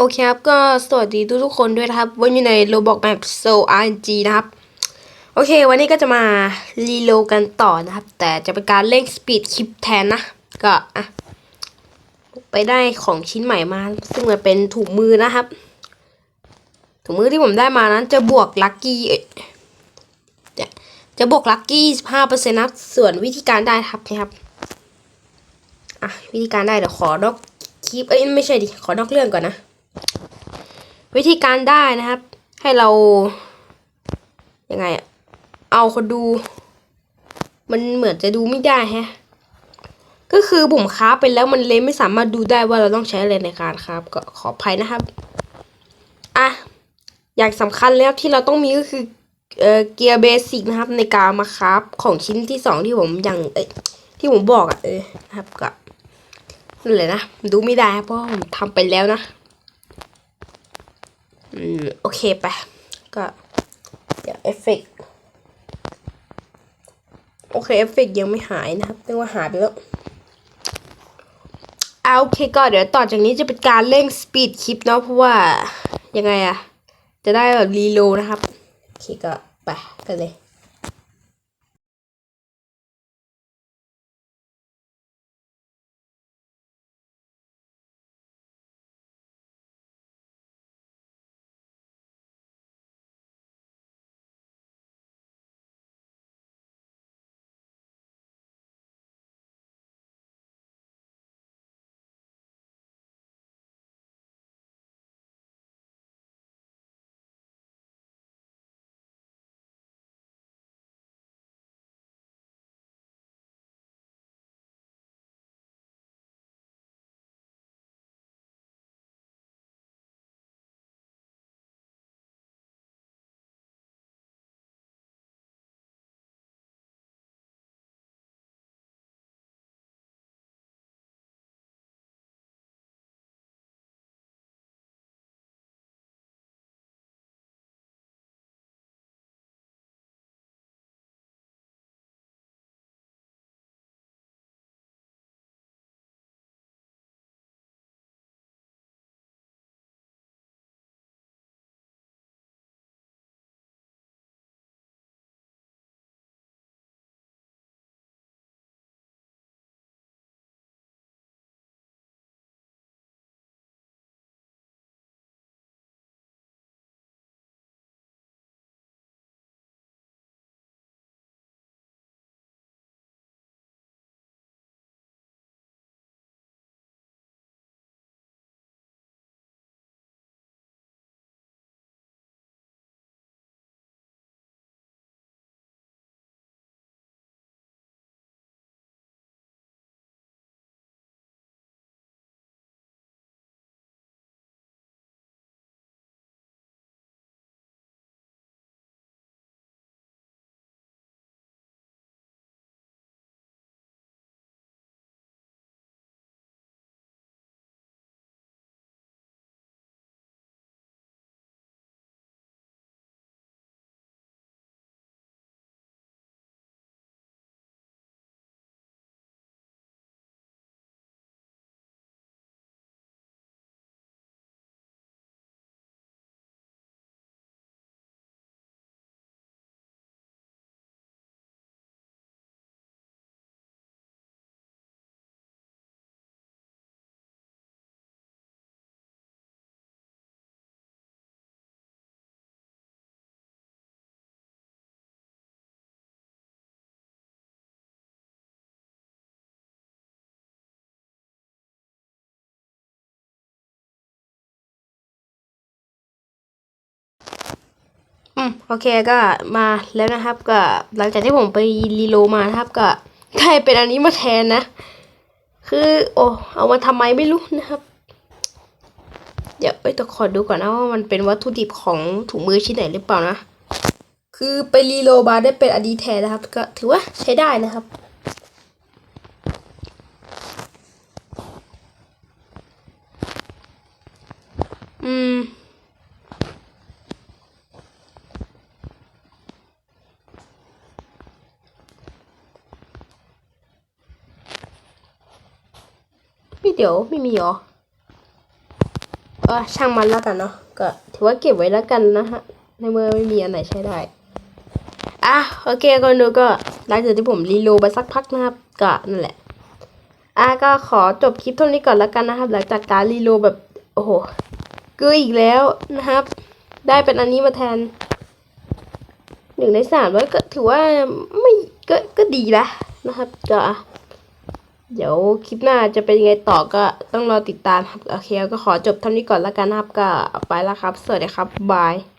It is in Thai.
โอเคครับ ก็สวัสดีทุกทุกๆคนด้วยนะครับ วันอยู่ใน Roblox Map So RNG นะครับ โอเค วันนี้ก็จะมารีโลกันต่อนะครับ แต่จะเป็นการเร่งสปีดคลิปแทนนะ ก็อะไปได้ของชิ้นใหม่มา ซึ่งมันเป็นถุงมือนะครับ ถุงมือที่ผมได้มานั้นจะบวกลัคกี้จะจะบวกลัคกี้ห้าเปอร์เซ็นต์นะส่วนวิธีการได้ครับนะครับอะวิธีการได้เดี๋ยวขอนอกคลิปเอ้ยไม่ใช่ดิ ขอนอกเรื่องก่อนนะ วิธีการได้นะครับ ให้เรายังไงเอาคนดู มันเหมือนจะดูไม่ได้แฮะก็คือผมค้าไปแล้วมันเลยไม่สามารถดูได้ว่าเราต้องใช้อะไรในการครับ ก็ขออภัยนะครับอะอย่างสำคัญแล้วที่เราต้องมีก็คือเอ่อเกียร์เบสิกนะครับ ในการมาคราฟของชิ้นที่สองที่ผมยังเอ้ยที่ผมบอกอะ่ะเออนะครับก็นั่นแหละนะดูไม่ได้เพราะผมทำไปแล้วนะ โอเคไปก็ เดี๋ยวเอฟเฟกต์โอเคเอฟเฟกต์ยังไม่หายนะครับเรียกว่าหายไปแล้วเอาโอเคก็เดี๋ยวต่อจากนี้จะเป็นการเร่งสปีดคลิปเนาะเพราะว่ายังไงอะจะได้แบบรีโลนะครับ โอเคก็ไปกันเลย อืมโอเคก็มาแล้วนะครับก็หลังจากที่ผมไปรีโลมานะครับ ก็ได้เป็นอันนี้มาแทนนะ คือ โอ้เอามาทำไมไม่รู้นะครับ เดี๋ยวเอ้ยแต่ขอดูก่อนนะว่ามันเป็นวัตถุดิบของถุงมือชิ้นไหนหรือเปล่านะ คือไปรีโลมาได้เป็นอันนี้แทนนะครับ ก็ถือว่าใช้ได้นะครับอืม เดี๋ยวไม่มีหรอเออช่างมันแล้วกันเนาะก็ถือว่าเก็บไว้แล้วกันนะฮะในเมื่อไม่มีอันไหนใช้ได้อะโอเคก่อนดูก็หลังจากที่ผมรีโลไปสักพักนะครับก็นั่นแหละอะก็ขอจบคลิปเท่านี้ก่อนแล้วกันนะครับ หลังจากการรีโลแบบโอ้โหกืออีกแล้วนะครับ ได้เป็นอันนี้มาแทนหนึ่งในสามแล้วก็ถือว่าไม่ก็ก็ดีละนะครับก็ เดี๋ยวคลิปหน้าจะเป็นยังไงต่อก็ต้องรอติดตามครับโอเคก็ขอจบเท่านี้ก่อนละกันครับก็ไปแล้วครับ สวัสดีครับบาย